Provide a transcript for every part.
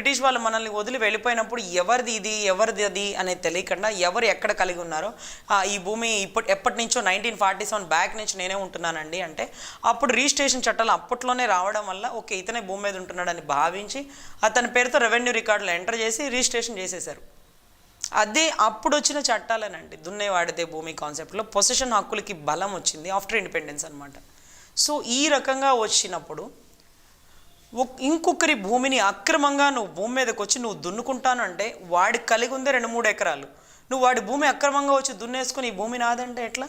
British వాళ్ళు మనల్ని వదిలి వెళ్ళిపోయినప్పుడు ఎవరిది ఇది ఎవరిది అది అనేది తెలియకుండా ఎవరు ఎక్కడ కలిగి ఉన్నారో ఈ భూమి ఇప్పటి ఎప్పటి నుంచో నైన్టీన్ ఫార్టీ సెవెన్ బ్యాక్ నుంచి నేనే ఉంటున్నానండి అంటే అప్పుడు రిజిస్ట్రేషన్ చట్టాలు అప్పట్లోనే రావడం వల్ల ఓకే ఇతనే భూమి మీద ఉంటున్నాడని భావించి అతని పేరుతో రెవెన్యూ రికార్డులు ఎంటర్ చేసి రిజిస్ట్రేషన్ చేసేశారు. అదే అప్పుడు వచ్చిన చట్టాలేనండి దున్నేవాడితే భూమి కాన్సెప్ట్లో పొసిషన్ హక్కులకి బలం వచ్చింది ఆఫ్టర్ ఇండిపెండెన్స్ అనమాట సో ఈ రకంగా వచ్చినప్పుడు ఇంకొకరి భూమిని అక్రమంగా నువ్వు భూమి మీదకి వచ్చి నువ్వు దున్నుకుంటాను అంటే వాడికి కలిగి ఉందే రెండు మూడు ఎకరాలు. నువ్వు వాడి భూమి అక్రమంగా వచ్చి దున్నేసుకుని ఈ భూమి నాదంటే ఎట్లా?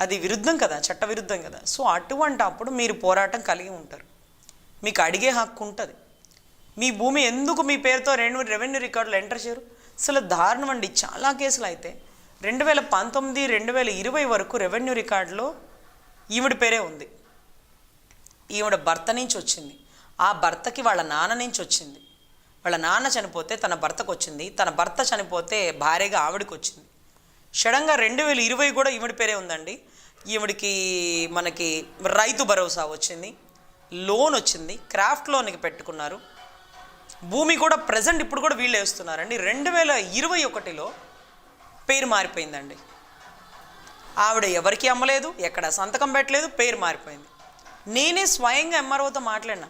అది విరుద్ధం కదా చట్ట విరుద్ధం కదా. సో అటువంటి అప్పుడు మీరు పోరాటం కలిగి ఉంటారు. మీకు అడిగే హక్కు ఉంటుంది. మీ భూమి ఎందుకు మీ పేరుతో రెండు రెవెన్యూ రికార్డులు ఎంటర్ చేయరు? అసలు దారుణం అండి. చాలా కేసులు అయితే రెండు వేల పంతొమ్మిది రెండు వేల ఇరవై వరకు రెవెన్యూ రికార్డులో ఈవిడ పేరే ఉంది. ఈవిడ భర్త నుంచి వచ్చింది. ఆ భర్తకి వాళ్ళ నాన్న నుంచి వచ్చింది. వాళ్ళ నాన్న చనిపోతే తన భర్తకు వచ్చింది. తన భర్త చనిపోతే భార్యగా ఆవిడకి వచ్చింది. షడంగా రెండు వేల ఇరవై కూడా ఈవిడ పేరే ఉందండి. ఈవిడికి మనకి రైతు భరోసా వచ్చింది. లోన్ వచ్చింది. క్రాఫ్ట్ లోన్కి పెట్టుకున్నారు. భూమి కూడా ప్రజెంట్ ఇప్పుడు కూడా వీళ్ళు వేస్తున్నారండి. రెండు వేల ఇరవై ఒకటిలో పేరు మారిపోయిందండి. ఆవిడ ఎవరికి అమ్మలేదు ఎక్కడ సంతకం పెట్టలేదు పేరు మారిపోయింది. నేనే స్వయంగా ఎంఆర్ఓతో మాట్లాడినా.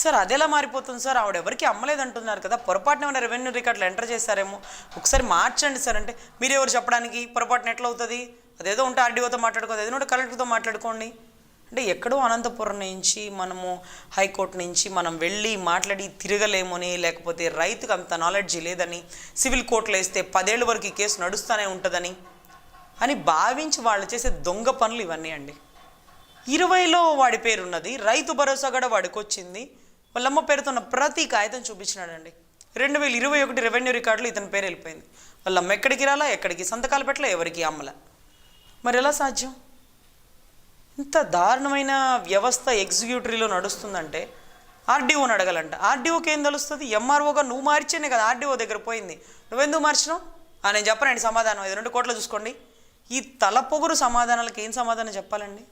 సార్ అదేలా మారిపోతుంది సార్. ఆవిడ ఎవరికి అమ్మలేదు అంటున్నారు కదా. పొరపాటున ఏమైనా రెవెన్యూ రికార్డులు ఎంటర్ చేశారేమో. ఒకసారి మార్చండి సార్ అంటే మీరు ఎవరు చెప్పడానికి? పొరపాటున ఎట్లా అవుతుంది? అదేదో ఉంటే ఆర్డీఓతో మాట్లాడుకోదు ఏదో ఉంటే కలెక్టర్తో మాట్లాడుకోండి. అంటే ఎక్కడో అనంతపురం నుంచి మనము హైకోర్టు నుంచి మనం వెళ్ళి మాట్లాడి తిరగలేమని లేకపోతే రైతుకు అంత నాలెడ్జ్ లేదని సివిల్ కోర్టులో వేస్తే పదేళ్ళ వరకు ఈ కేసు నడుస్తూనే ఉంటుందని అని భావించి వాళ్ళు చేసే దొంగ పనులు ఇవన్నీ అండి. ఇరవైలో వాడి పేరు ఉన్నది రైతు భరోసా కూడా వాడికి వచ్చింది వాళ్ళమ్మ పేరుతో ఉన్న ప్రతి కాగితం చూపించినాడండి. రెండు వేల ఇరవై ఒకటి రెవెన్యూ రికార్డులు ఇతని పేరు వెళ్ళిపోయింది. వాళ్ళమ్మ ఎక్కడికి రాలా ఎక్కడికి సంతకాలు పెట్టలే ఎవరికి అమ్మల. మరి ఎలా సాధ్యం? ఇంత దారుణమైన వ్యవస్థ ఎగ్జిక్యూటివ్లో నడుస్తుందంటే ఆర్డీఓని అడగాలంట. ఆర్డీఓకి ఏం తెలుస్తుంది? ఎంఆర్ఓగా నువ్వు మార్చేనే కదా ఆర్డీఓ దగ్గర పోయింది. నువ్వెందుకు మార్చినావు? నేను చెప్పనండి సమాధానం. ఇది రెండు కోట్లు చూసుకోండి. ఈ తలపొగురు సమాధానాలకు ఏం సమాధానం చెప్పాలండి?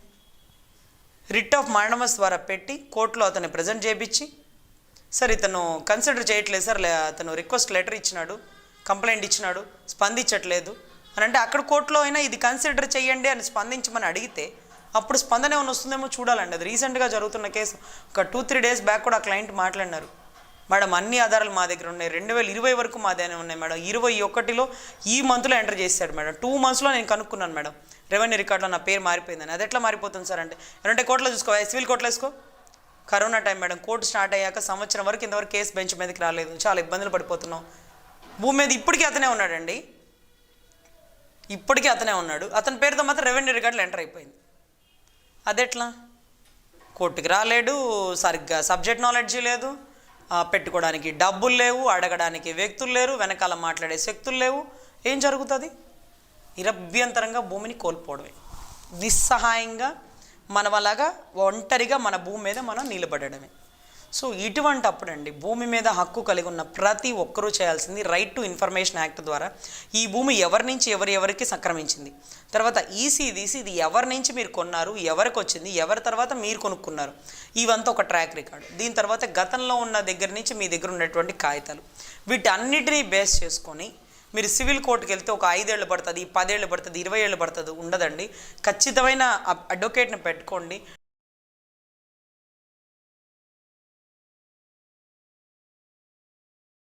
రిట్ ఆఫ్ మాండమస్ ద్వారా పెట్టి కోర్టులో అతన్ని ప్రజెంట్ చేయించి సార్ ఇతను కన్సిడర్ చేయట్లేదు సార్ లే- అతను రిక్వెస్ట్ లెటర్ ఇచ్చినాడు కంప్లైంట్ ఇచ్చినాడు స్పందించట్లేదు. అని అంటే అక్కడ కోర్టులో అయినా ఇది కన్సిడర్ చేయండి అని స్పందించమని అడిగితే అప్పుడు స్పందన ఏమైనా వస్తుందేమో చూడాలండి. అది రీసెంట్గా జరుగుతున్న కేసు. ఒక టూ త్రీ డేస్ బ్యాక్ కూడా ఆ క్లయింట్ మాట్లాడినారు. మేడం అన్ని ఆధారాలు మా దగ్గర ఉన్నాయి. రెండు వేల ఇరవై వరకు మా దగ్గర ఉన్నాయి మేడం. ఇరవై ఒకటిలో ఈ మంత్లో ఎంటర్ చేశాడు మేడం. టూ మంత్స్లో నేను కనుక్కున్నాను మేడం. రెవెన్యూ రికార్డులో నా పేరు మారిపోయిందని. అది ఎట్లా మారిపోతుంది సార్ అంటే అంటే కోర్టులో చూసుకో సివిల్ కోర్టులో వేసుకో? Corona time madam court start అయ్యాక సంవత్సరం వరకు ఇంతవరకు కేసు బెంచ్ మీదకి రాలేదు. చాలా ఇబ్బందులు పడిపోతున్నాం. భూమి మీద ఇప్పటికీ అతనే ఉన్నాడండి. ఇప్పటికీ అతనే ఉన్నాడు. అతని పేరుతో మాత్రం రెవెన్యూ రికార్డులు ఎంటర్ అయిపోయింది. అదెట్లా? కోర్టుకి రాలేడు సరిగ్గా సబ్జెక్ట్ నాలెడ్జ్ లేదు. పెట్టుకోవడానికి డబ్బులు లేవు అడగడానికి వ్యక్తులు లేరు వెనకాల మాట్లాడే శక్తులు లేవు. ఏం జరుగుతుంది? నిరభ్యంతరంగా భూమిని కోల్పోవడమే. నిస్సహాయంగా మనం అలాగా ఒంటరిగా మన భూమి మీద మనం నిలబడమే సో ఇటువంటి అప్పుడండి భూమి మీద హక్కు కలిగి ఉన్న ప్రతి ఒక్కరూ చేయాల్సింది రైట్ టు ఇన్ఫర్మేషన్ యాక్ట్ ద్వారా ఈ భూమి ఎవరి నుంచి ఎవరి ఎవరికి సంక్రమించింది. తర్వాత ఈసీ తీసి ఇది ఎవరి నుంచి మీరు కొన్నారు ఎవరికి వచ్చింది ఎవరి తర్వాత మీరు కొనుక్కున్నారు. ఇవంతా ఒక ట్రాక్ రికార్డు దీని తర్వాత గతంలో ఉన్న దగ్గర నుంచి మీ దగ్గర ఉన్నటువంటి కాగితాలు. వీటన్నిటినీ బేస్ చేసుకొని మీరు సివిల్ కోర్టుకి వెళ్తే ఒక ఐదేళ్ళు పడుతుంది పదేళ్ళు పడుతుంది ఇరవై ఏళ్ళు పడుతుంది ఉండదండి. ఖచ్చితమైన అడ్వకేట్ని పెట్టుకోండి.